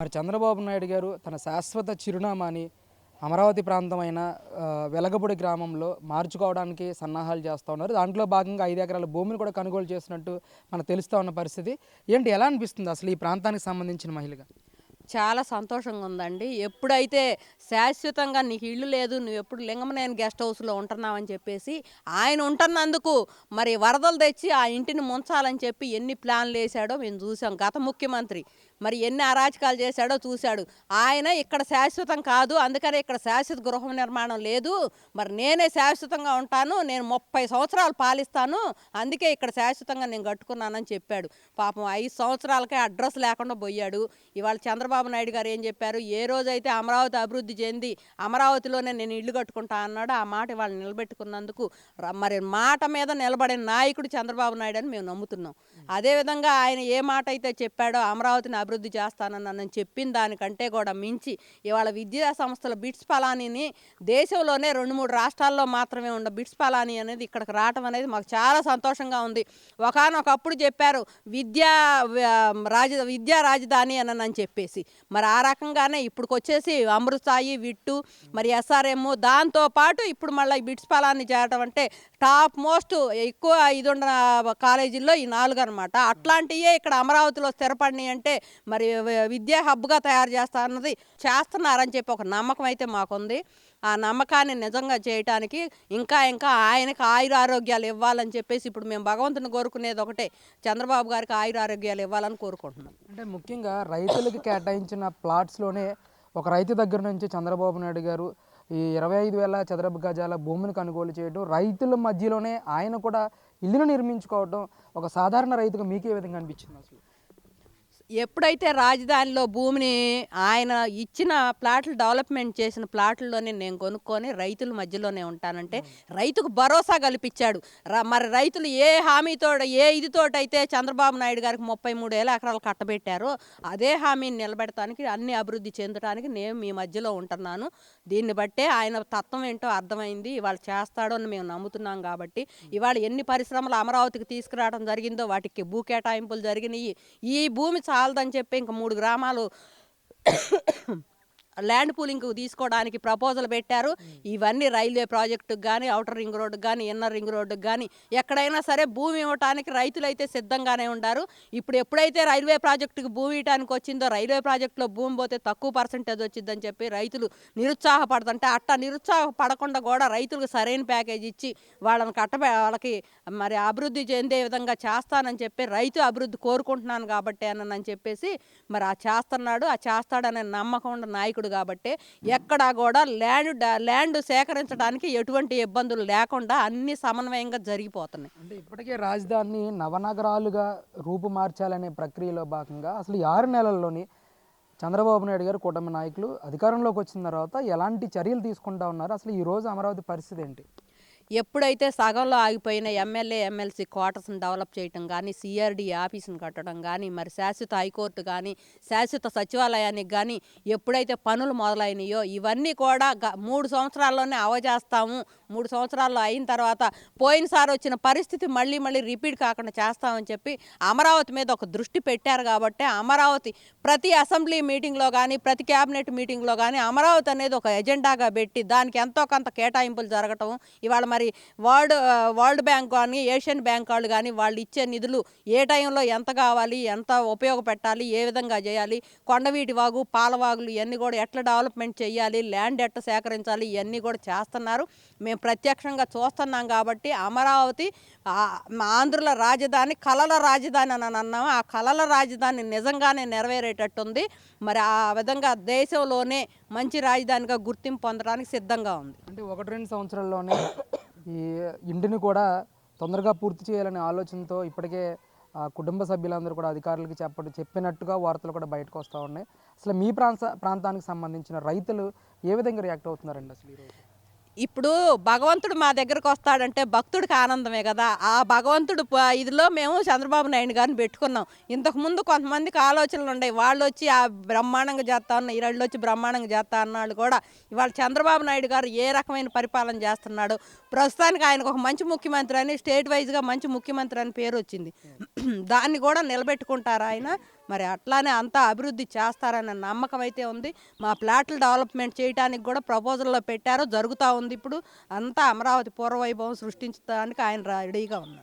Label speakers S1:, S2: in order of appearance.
S1: మరి చంద్రబాబు నాయుడు గారు తన శాశ్వత చిరునామాని అమరావతి ప్రాంతమైన వెలగపూడి గ్రామంలో మార్చుకోవడానికి సన్నాహాలు చేస్తూ ఉన్నారు. దాంట్లో భాగంగా ఐదు ఎకరాల భూమిని కూడా కొనుగోలు చేసినట్టు మనకు తెలుస్తూ ఉన్న పరిస్థితి. ఏంటి ఎలా అనిపిస్తుంది అసలు ఈ ప్రాంతానికి సంబంధించిన మహిళగా?
S2: చాలా సంతోషంగా ఉందండి. ఎప్పుడైతే శాశ్వతంగా నీకు ఇల్లు లేదు నువ్వు ఎప్పుడు లింగమనేని గెస్ట్ హౌస్లో ఉంటున్నావని చెప్పేసి ఆయన ఉంటున్నందుకు మరి వరదలు తెచ్చి ఆ ఇంటిని ముంచాలని చెప్పి ఎన్ని ప్లాన్లు వేశాడో మేము చూసాం గత ముఖ్యమంత్రి మరి ఎన్ని అరాచకాలు చేశాడో చూశాడు. ఆయన ఇక్కడ శాశ్వతం కాదు అందుకనే ఇక్కడ శాశ్వత గృహ నిర్మాణం లేదు. మరి నేనే శాశ్వతంగా ఉంటాను నేను ముప్పై సంవత్సరాలు పాలిస్తాను అందుకే ఇక్కడ శాశ్వతంగా నేను కట్టుకున్నానని చెప్పాడు. పాపం ఐదు సంవత్సరాలకే అడ్రస్ లేకుండా పోయాడు. ఇవాళ చంద్రబాబు నాయుడు గారు ఏం చెప్పారు? ఏ రోజైతే అమరావతి అభివృద్ధి చెంది అమరావతిలోనే నేను ఇల్లు కట్టుకుంటా అన్నాడు ఆ మాట ఇవాళ నిలబెట్టుకున్నందుకు మరి మాట మీద నిలబడే నాయకుడు చంద్రబాబు నాయుడు అని మేము నమ్ముతున్నాం. అదేవిధంగా ఆయన ఏ మాట అయితే చెప్పాడో అమరావతిని అభివృద్ధి చేస్తానని చెప్పిన దానికంటే కూడా మించి ఇవాళ విద్యా సంస్థల బిట్స్ పలానీని దేశంలోనే రెండు మూడు రాష్ట్రాల్లో మాత్రమే ఉన్న బిట్స్ పలానీ అనేది ఇక్కడికి రావటం అనేది మాకు చాలా సంతోషంగా ఉంది. ఒకనొకప్పుడు చెప్పారు విద్యా రాజ విద్యా రాజధాని అని అని చెప్పేసి. మరి ఆ రకంగానే ఇప్పుడు వచ్చేసి అమృతాయి విట్టు మరి ఎస్ఆర్ఎం దాంతోపాటు ఇప్పుడు మళ్ళీ బిట్స్ పలాన్ని చేయటం అంటే టాప్ మోస్ట్ ఎక్కువ ఇది ఉన్న కాలేజీల్లో ఈ నాలుగు అనమాట అట్లాంటివే ఇక్కడ అమరావతిలో స్థిరపడినాయి అంటే మరి విద్యా హబ్గా తయారు చేస్తా అన్నది చేస్తున్నారని చెప్పి ఒక నమ్మకం అయితే మాకుంది. ఆ నమ్మకాన్ని నిజంగా చేయటానికి ఇంకా ఇంకా ఆయనకి ఆయుర ఆరోగ్యాలు ఇవ్వాలని చెప్పేసి ఇప్పుడు మేము భగవంతుని కోరుకునేది ఒకటే. చంద్రబాబు గారికి ఆయుర ఆరోగ్యాలు ఇవ్వాలని కోరుకుంటున్నాం.
S1: అంటే ముఖ్యంగా రైతులకు కేటాయించిన ప్లాట్స్లోనే ఒక రైతు దగ్గర నుంచి చంద్రబాబు నాయుడు గారు ఈ ఇరవై ఐదు వేల చదరపు గజాల భూమిని కొనుగోలు చేయడం రైతుల మధ్యలోనే ఆయన కూడా ఇల్లును నిర్మించుకోవడం ఒక సాధారణ రైతుగా మీకే విధంగా అనిపించింది అసలు?
S2: ఎప్పుడైతే రాజధానిలో భూమిని ఆయన ఇచ్చిన ప్లాట్లు డెవలప్మెంట్ చేసిన ప్లాట్లలోనే నేను కొనుక్కొని రైతుల మధ్యలోనే ఉంటానంటే రైతుకు భరోసా కల్పించాడు. మరి రైతులు ఏ హామీతో ఏ ఇదితోటైతే చంద్రబాబు నాయుడు గారికి ముప్పై మూడు వేల ఎకరాలు కట్టబెట్టారో అదే హామీని నిలబెడటానికి అన్ని అభివృద్ధి చెందడానికి నేను మీ మధ్యలో ఉంటున్నాను. దీన్ని బట్టే ఆయన తత్వం ఏంటో అర్థమైంది. ఇవాళ చేస్తాడో అని మేము నమ్ముతున్నాం కాబట్టి ఇవాళ ఎన్ని పరిశ్రమలు అమరావతికి తీసుకురావడం జరిగిందో వాటికి భూ కేటాయింపులు జరిగినాయి. ఈ భూమి చాలదని చెప్పి ఇంక మూడు గ్రామాలు ల్యాండ్ పూలింగ్ తీసుకోవడానికి ప్రపోజల్ పెట్టారు. ఇవన్నీ రైల్వే ప్రాజెక్టుకు కానీ అవుటర్ రింగ్ రోడ్డుకు కానీ ఇన్నర్ రింగ్ రోడ్డుకు కానీ ఎక్కడైనా సరే భూమి ఇవ్వటానికి రైతులైతే సిద్ధంగానే ఉండారు. ఇప్పుడు ఎప్పుడైతే రైల్వే ప్రాజెక్టుకు భూమి ఇవ్వడానికి వచ్చిందో రైల్వే ప్రాజెక్టులో భూమి పోతే తక్కువ పర్సంటేజ్ వచ్చిందని చెప్పి రైతులు నిరుత్సాహపడుతుంటే అట్ట నిరుత్సాహపడకుండా కూడా రైతులకు సరైన ప్యాకేజ్ ఇచ్చి వాళ్ళని కట్టబె వాళ్ళకి మరి అభివృద్ధి చెందే విధంగా చేస్తానని చెప్పి రైతు అభివృద్ధి కోరుకుంటున్నాను కాబట్టి అని చెప్పేసి మరి ఆ చేస్తున్నాడు. ఆ చేస్తాడనే నమ్మకం ఉన్న నాయకుడు కాబట్టి ఎక్కడా కూడా ల్యాండ్ ల్యాండ్ సేకరించడానికి ఎటువంటి ఇబ్బందులు లేకుండా అన్ని సమన్వయంగా జరిగిపోతున్నాయి.
S1: అంటే ఇప్పటికే రాజధానిని నవనగరాలుగా రూపుమార్చాలనే ప్రక్రియలో భాగంగా అసలు ఆరు నెలల్లోని చంద్రబాబు నాయుడు గారు కూటమి నాయకులు అధికారంలోకి వచ్చిన తర్వాత ఎలాంటి చర్యలు తీసుకుంటా ఉన్నారు? అసలు ఈ రోజు అమరావతి పరిస్థితి ఏంటి?
S2: ఎప్పుడైతే సగంలో ఆగిపోయిన ఎమ్మెల్యే ఎమ్మెల్సీ క్వార్టర్స్ని డెవలప్ చేయటం కానీ సిఆర్డి ఆఫీస్ని కట్టడం కానీ మరి శాశ్వత హైకోర్టు కానీ శాశ్వత సచివాలయానికి కానీ ఎప్పుడైతే పనులు మొదలైనయో ఇవన్నీ కూడా గ- మూడు సంవత్సరాల్లోనే అవజేస్తాము. మూడు సంవత్సరాల్లో అయిన తర్వాత పోయినసారి వచ్చిన పరిస్థితి మళ్ళీ మళ్ళీ రిపీట్ కాకుండా చేస్తామని చెప్పి అమరావతి మీద ఒక దృష్టి పెట్టారు కాబట్టి అమరావతి ప్రతి అసెంబ్లీ మీటింగ్లో కానీ ప్రతి క్యాబినెట్ మీటింగ్లో కానీ అమరావతి అనేది ఒక ఎజెండాగా పెట్టి దానికి ఎంతో కొంత కేటాయింపులు జరగటం ఇవాళ మరి వరల్డ్ వరల్డ్ బ్యాంక్ కానీ ఏషియన్ బ్యాంక్ వాళ్ళు కానీ వాళ్ళు ఇచ్చే నిధులు ఏ టైంలో ఎంత కావాలి ఎంత ఉపయోగపెట్టాలి ఏ విధంగా చేయాలి కొండవీటి వాగు పాలవాగులు ఇవన్నీ కూడా ఎట్లా డెవలప్మెంట్ చేయాలి ల్యాండ్ ఎట్లా సేకరించాలి ఇవన్నీ కూడా చేస్తున్నారు. మేము ప్రత్యక్షంగా చూస్తున్నాం కాబట్టి అమరావతి ఆంధ్రుల రాజధాని కళల రాజధాని అని అన్నాము ఆ కళల రాజధాని నిజంగానే నెరవేరేటట్టుంది. మరి ఆ విధంగా దేశంలోనే మంచి రాజధానిగా గుర్తింపు పొందడానికి సిద్ధంగా ఉంది.
S1: అంటే ఒకటి రెండు సంవత్సరాల్లోనే ఈ ఇంటిని కూడా తొందరగా పూర్తి చేయాలనే ఆలోచనతో ఇప్పటికే కుటుంబ సభ్యులందరూ కూడా అధికారులకు చెప్పడం చెప్పినట్టుగా వార్తలు కూడా బయటకు వస్తూ ఉన్నాయి. అసలు మీ ప్రాంత ప్రాంతానికి సంబంధించిన రైతులు ఏ విధంగా రియాక్ట్ అవుతున్నారండి అసలు ఈరోజు
S2: ఇప్పుడు భగవంతుడు మా దగ్గరకు వస్తాడంటే భక్తుడికి ఆనందమే కదా. ఆ భగవంతుడు ప- ఇదిలో మేము చంద్రబాబు నాయుడు గారిని పెట్టుకున్నాం. ఇంతకు ముందు కొంతమందికి ఆలోచనలు ఉన్నాయి వాళ్ళు వచ్చి ఆ బ్రహ్మాండంగా చేస్తా ఉన్న ఈరళ్ళు వచ్చి బ్రహ్మాండంగా చేస్తా అన్నాళ్ళు కూడా ఇవాళ చంద్రబాబు నాయుడు గారు ఏ రకమైన పరిపాలన చేస్తున్నాడు? ప్రస్తుతానికి ఆయనకు ఒక మంచి ముఖ్యమంత్రి అని స్టేట్ వైజ్గా మంచి ముఖ్యమంత్రి అని పేరు వచ్చింది. దాన్ని కూడా నిలబెట్టుకుంటారు ఆయన? మరి అట్లానే అంతా అభివృద్ధి చేస్తారన్న నమ్మకం అయితే ఉంది. మా ప్లాట్లు డెవలప్మెంట్ చేయడానికి కూడా ప్రపోజల్లో పెట్టారు. జరుగుతూ ఉంది ఇప్పుడు. అంతా అమరావతి పూర్వవైభవం సృష్టించడానికి ఆయన రెడీగా ఉన్నారు.